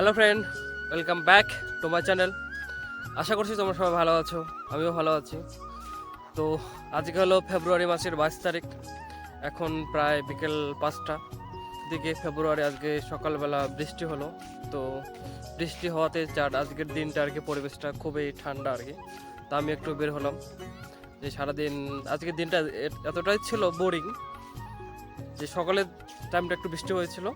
Hello friend welcome back to my channel আশা করছি তোমরা সবাই ভালো আছো, আমিও ভালো আছি। তো আজকে হলো ফেব্রুয়ারি মাসের বাইশ তারিখ। এখন প্রায় বিকেল পাঁচটা। দিকে ফেব্রুয়ারি আজকে সকালবেলা বৃষ্টি হলো। তো বৃষ্টি হওয়াতে চার আজকের দিনটা আর কি পরিবেশটা খুবই ঠান্ডা আর কি। তা আমি একটু বের হলাম। যে সারাদিন আজকের দিনটা এতটাই ছিল বোরিং যে সকালের টাইমটা একটু বৃষ্টি হয়েছিল।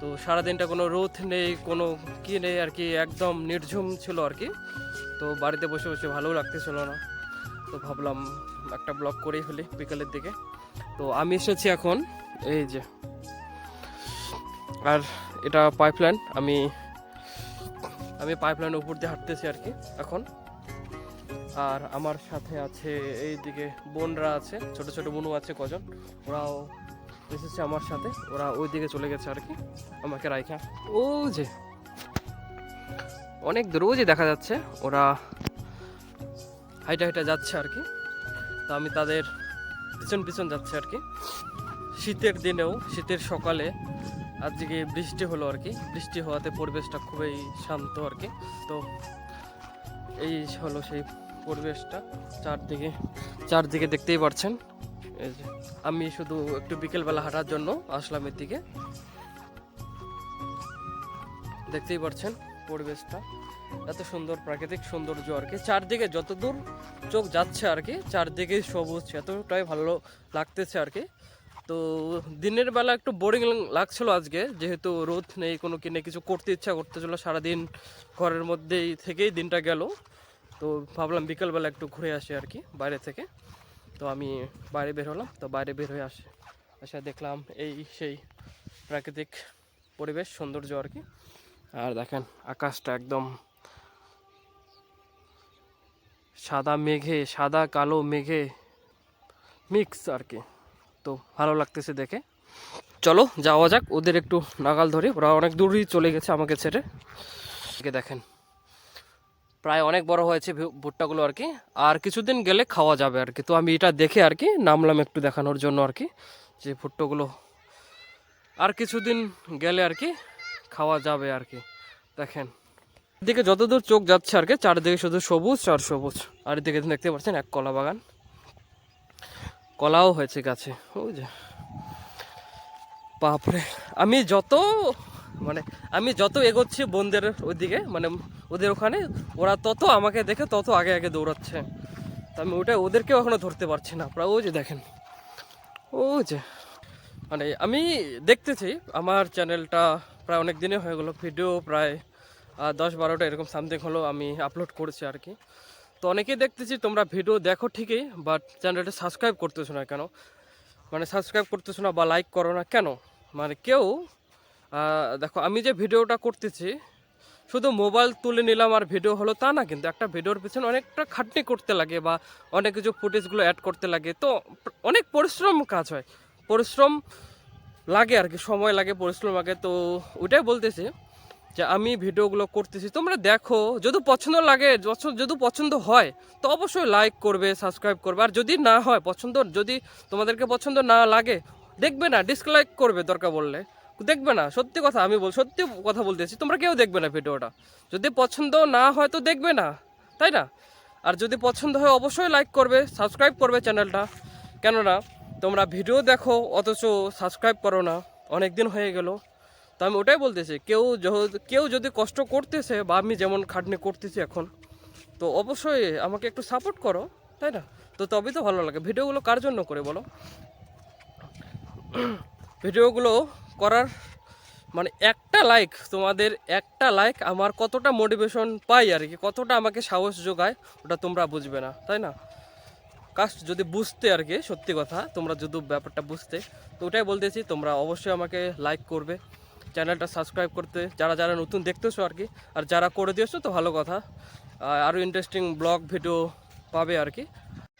তো সারাদিনটা কোনো রোদ নেই, কোনো কি নেই আর কি, একদম নির্ঝুম ছিল আর কি। তো বাড়িতে বসে বসে ভালোও লাগতেছিল না। তো ভাবলাম একটা ব্লগ করেই ফেলি বিকালের দিকে। তো আমি এসেছি এখন, এই যে। আর এটা পাইপলাইন আমি আমি পাইপলাইন উপর দিয়ে হাঁটতেছি আর কি এখন। আর আমার সাথে আছে এই দিকে বোনরা আছে, ছোট ছোট বোনও আছে কজন, ওরাও এসেছে আমার সাথে। ওরা ওই দিকে চলে গেছে আর কি। আমাকে রাইখা। ও যে। অনেক দূর। যে দেখা যাচ্ছে। ওরা হাইটা হাইটা যাচ্ছে আর কি। তো আমি তাদের পিছন পিছন যাচ্ছে আর কি। শীতের দিনেও, শীতের সকালে আজকে বৃষ্টি হলো আর কি। বৃষ্টি হওয়াতে পরিবেশটা খুবই শান্ত আর কি। তো এই হলো সেই পরিবেশটা। চারদিকে চারদিকে দেখতেই পারছেন। আমি শুধু একটু বিকেলবেলা হাঁটার জন্য আসলাম এর দিকে দেখতেই পারছেন পরিবেশটা, এত সুন্দর প্রাকৃতিক সৌন্দর্য আর কি। চারদিকে যতদূর চোখ যাচ্ছে আর কি, চারদিকে সবুজ, এতটাই ভালো লাগতেছে আর কি। তো দিনের বেলা একটু বোরিং লাগছিল আজকে, যেহেতু রোদ নেই, কোনো কিনে কিছু করতে ইচ্ছা করতে করতেছিল, সারাদিন ঘরের মধ্যেই থেকেই দিনটা গেল। তো ভাবলাম বিকেলবেলা একটু ঘুরে আসি আর কি, বাইরে থেকে। তো আমি বাইরে বের হলাম, তো বাইরে বের হয়ে আসে আসে দেখলাম এই সেই প্রাকৃতিক পরিবেশ, সৌন্দর্য আর কি। আর দেখেন, আকাশটা একদম সাদা মেঘে, সাদা কালো মেঘে মিক্স আর কি। তো ভালো লাগতেছে দেখে। চলো, যাওয়া যাক, ওদের একটু নাগাল ধরে, ওরা অনেক দূরই চলে গেছে আমাকে ছেড়ে। দেখেন প্রায় অনেক বড় হয়েছে ভুট্টাগুলো আর কি। আর কিছুদিন গেলে খাওয়া যাবে আর কি। তো আমি এটা দেখে আর কি নামলাম একটু দেখানোর জন্য আর কি, যে ভুট্টাগুলো। আর কিছুদিন গেলে আর কি খাওয়া যাবে আর কি। দেখেন, এদিকে যতদূর চোখ যাচ্ছে আর কি, চারদিকে শুধু সবুজ আর সবুজ। আর এদিকে দেখতে পাচ্ছেন এক কলা বাগান। কলাও হয়েছে গাছে যে। বাপরে, আমি যত মানে আমি যত এগোচ্ছি বোনদের ওইদিকে মানে ওদের ওখানে, ওরা তত আমাকে দেখে তত আগে আগে দৌড়াচ্ছে। তো আমি ওটা ওদেরকেও এখনও ধরতে পারছি না। প্রায় ও যে দেখেন ও যে। মানে আমি দেখতেছি, আমার চ্যানেলটা প্রায় অনেক দিনে হয়ে গেলো, ভিডিও প্রায় দশ বারোটা এরকম সামথিং হলো আমি আপলোড করেছি আর কি। তো অনেকেই দেখতেছি তোমরা ভিডিও দেখো ঠিকই বাট চ্যানেলটা সাবস্ক্রাইব করতেছো না কেন? মানে সাবস্ক্রাইব করতেছো না বা লাইক করো না কেন? মানে কেউ দেখো, আমি যে ভিডিওটা করতেছি শুধু মোবাইল তুলে নিলাম আর ভিডিও হলো তা না, কিন্তু একটা ভিডিওর পিছনে অনেকটা খাটনি করতে লাগে বা অনেক কিছু ফুটেজগুলো অ্যাড করতে লাগে। তো অনেক পরিশ্রম কাজ হয়। পরিশ্রম লাগে আর কি, সময় লাগে, পরিশ্রম লাগে। তো ওইটাই বলতেছি যে আমি ভিডিওগুলো করতেছি। তোমরা দেখো, যদি পছন্দ লাগে যদি পছন্দ হয়, তো অবশ্যই লাইক করবে সাবস্ক্রাইব করবে। আর যদি না হয়, পছন্দ যদি তোমাদেরকে পছন্দ না লাগে, দেখবে না ডিসলাইক করবে দরকার বললে। দেখবে না, সত্যি কথা আমি বল, সত্যি কথা বলতেছি তোমরা কেউ দেখবে না ভিডিওটা। যদি পছন্দ না হয় তো দেখবে না, তাই না? আর যদি পছন্দ হয় অবশ্যই লাইক করবে সাবস্ক্রাইব করবে চ্যানেলটা কেননা, তোমরা ভিডিও দেখো, অথচ সাবস্ক্রাইব করো না, অনেক দিন হয়ে গেল। তো আমি ওটাই বলতেছি কেউ কেউ যদি কষ্ট করতেছে, বা আমি যেমন খাটনি করতেছি এখন, তো অবশ্যই আমাকে একটু সাপোর্ট করো, তাই না? তো তবেই তো ভালো লাগে। ভিডিওগুলো কার জন্য করে বলো? ভিডিওগুলো করার মানে একটা লাইক তোমাদের একটা লাইক আমার কতটা মোটিভেশন পাই আর কি, কতটা আমাকে সাহস যোগায়, ওটা তোমরা বুঝবে না, তাই না? কাস্ট যদি বুঝতে আর কি, সত্যি কথা, তোমরা যদি ব্যাপারটা বুঝতে, তো ওটাই বলতেছি তোমরা অবশ্যই আমাকে লাইক করবে, চ্যানেলটা সাবস্ক্রাইব করতে, যারা যারা নতুন দেখতেছো আর কি, আর যারা করে দিয়েছ তো ভালো কথা আরও ইন্টারেস্টিং ব্লগ ভিডিও পাবে আর কি।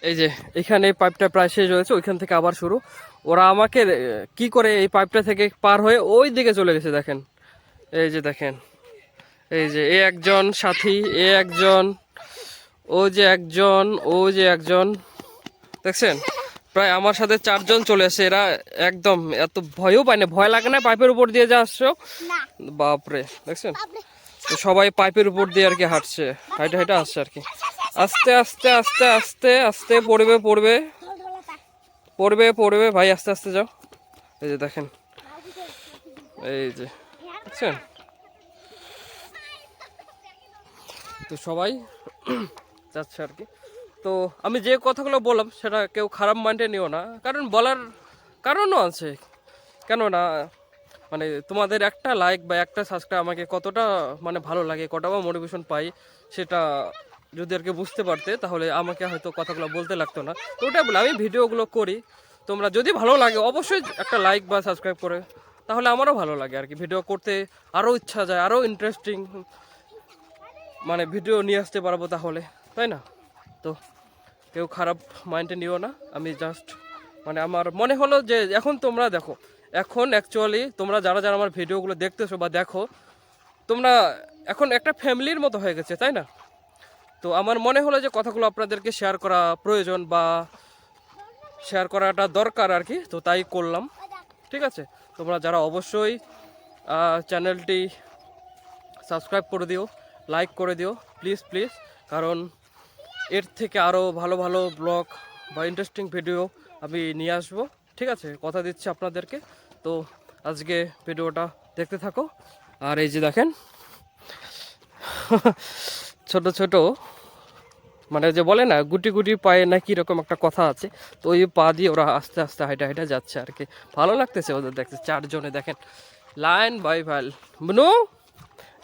এই যে, এখানে পাইপটা প্রায় শেষ হয়েছে, ওইখান থেকে আবার শুরু। ওরা আমাকে কি করে এই পাইপটা থেকে পার হয়ে ওই দিকে চলে গেছে দেখেন। এই যে দেখেন এই যে এ একজন সাথী এ একজন ও যে একজন ও যে একজন দেখছেন? প্রায় আমার সাথে চারজন চলে আসে এরা একদম এত ভয়ও পায় না ভয় লাগে না পাইপের উপর দিয়ে যা আসছো বাপরে দেখছেন? সবাই পাইপের উপর দিয়ে আর কি হাঁটছে হাইটে হাইটে আসছে আর কি। আস্তে আস্তে আস্তে আস্তে আস্তে পড়বে পড়বে। পড়বে পড়বে। ভাই, আস্তে আস্তে যাও। এই যে দেখেন। এই যে। বুঝছেন? তো সবাই যাচ্ছে আর কি। তো আমি যে কথাগুলো বললাম, সেটা কেউ খারাপ মাইন্ডে নিও না। কারণ বলার কারণও আছে। কেননা মানে তোমাদের একটা লাইক বা একটা সাবস্ক্রাইব আমাকে কতটা মানে ভালো লাগে কতটা মোটিভেশন পাই, সেটা যদি আর কি বুঝতে পারতে, তাহলে আমাকে হয়তো কথাগুলো বলতে লাগতো না। তো ওটা বলে, আমি ভিডিওগুলো করি। তোমরা যদি ভালো লাগে, অবশ্যই একটা লাইক বা সাবস্ক্রাইব করে, তাহলে আমারও ভালো লাগে আর কি। ভিডিও করতে আরও ইচ্ছা যায়, আরও ইন্টারেস্টিং মানে ভিডিও নিয়ে আসতে পারব তাহলে, তাই না? তো কেউ খারাপ মাইন্ডে নিও না, আমি জাস্ট মানে আমার মনে হলো যে এখন তোমরা দেখো, এখন অ্যাকচুয়ালি তোমরা যারা যারা আমার ভিডিওগুলো দেখতেছো বা দেখো, তোমরা এখন একটা ফ্যামিলির মতো হয়ে গেছে, তাই না? তো আমার মনে হলো যে কথাগুলো আপনাদেরকে শেয়ার করা প্রয়োজন বা শেয়ার করাটা দরকার আর কি, তো তাই করলাম। ঠিক আছে? তোমরা যারা অবশ্যই চ্যানেলটি সাবস্ক্রাইব করে দিও লাইক করে দিও প্লিজ প্লিজ কারণ এর থেকে আরও ভালো ভালো ব্লগ বা ইন্টারেস্টিং ভিডিও আমি নিয়ে আসব। ঠিক আছে? কথা দিচ্ছি আপনাদেরকে। তো আজকে ভিডিওটা দেখতে থাকো। আর এই যে দেখেন, ছোট ছোট মানে যে বলে না, গুটি গুটি পায়ে না কি রকম একটা কথা আছে, তো ওই পা দিয়ে ওরা আস্তে আস্তে হাইটা হাইটা যাচ্ছে আর কি। ভালো লাগতেছে ওদের দেখতে, চারজনে দেখেন। লাইন বাই ফাইল বুনু?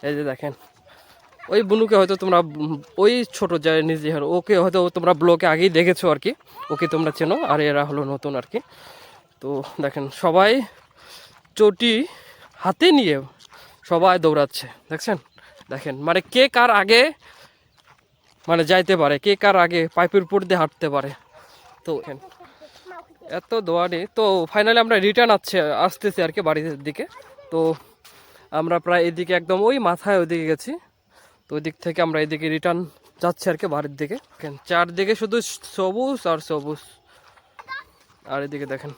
এই যে দেখেন, ওই বুনুকে হয়তো তোমরা, ওই ছোট যায় নিজে ওকে হয়তো তোমরা ব্লকে আগেই দেখেছ আর কি, ওকে তোমরা চেনো, আর এরা হলো নতুন আর কি। তো দেখেন, সবাই চটি হাতে নিয়ে সবাই দৌড়াচ্ছে, দেখছেন? দেখেন মানে কে কার আগে মানে যাইতে পারে। কে কার আগে পাইপের উপর দিয়ে হাঁটতে পারে। তো এত দোয়ানি। তো ফাইনালি আমরা রিটার্ন আসছে আসতেছি আর কি বাড়ির দিকে। তো আমরা প্রায় এদিকে একদম ওই মাথায় ওইদিকে গেছি। তো ওই দিক থেকে আমরা এদিকে রিটার্ন যাচ্ছি আর কি বাড়ির দিকে। চারদিকে শুধু সবুজ আর সবুজ। আর এদিকে দেখেন।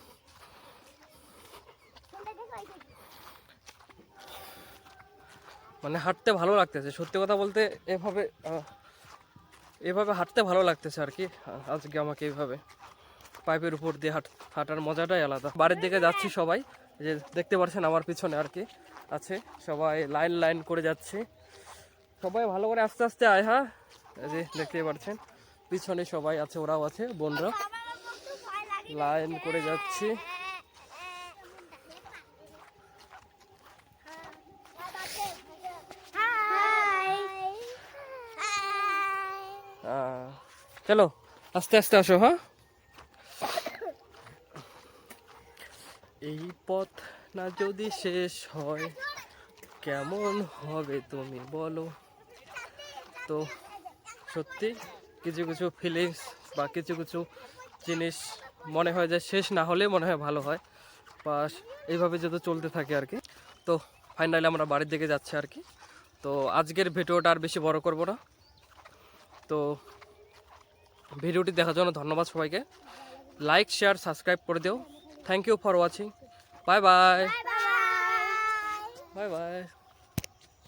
মানে হাঁটতে ভালো লাগতেছে। সত্যি কথা বলতে এভাবে এভাবে হাঁটতে ভালো লাগতেছে আর কি। আজকে আমাকে এইভাবে পাইপের উপর দিয়ে হাঁট হাঁটার মজাটাই আলাদা। বাড়ির দিকে যাচ্ছি সবাই যে দেখতে পাচ্ছেন আমার পিছনে আর কি আছে। সবাই লাইন লাইন করে যাচ্ছে। সবাই ভালো করে আস্তে আস্তে আয় হ্যাঁ? যে দেখতে পাচ্ছেন পিছনে সবাই আছে ওরাও আছে বোনরা। লাইন করে যাচ্ছি। চলো, আস্তে আস্তে আসো হ্যাঁ? এই পথ না যদি শেষ হয়, কেমন হবে তুমি বলো? তো সত্যি কিছু কিছু ফিলিংস বা কিছু কিছু জিনিস মনে হয় যে শেষ না হলে মনে হয় ভালো হয়। বা এইভাবে যদি চলতে থাকে আর কি। তো ফাইনালি আমরা বাড়ির দিকে যাচ্ছি আর কি। তো আজকের ভিডিওটা আর বেশি বড় করব না। তো ভিডিওটি দেখার জন্য ধন্যবাদ সবাইকে। লাইক শেয়ার সাবস্ক্রাইব করে দিও। Thank you for watching bye bye bye bye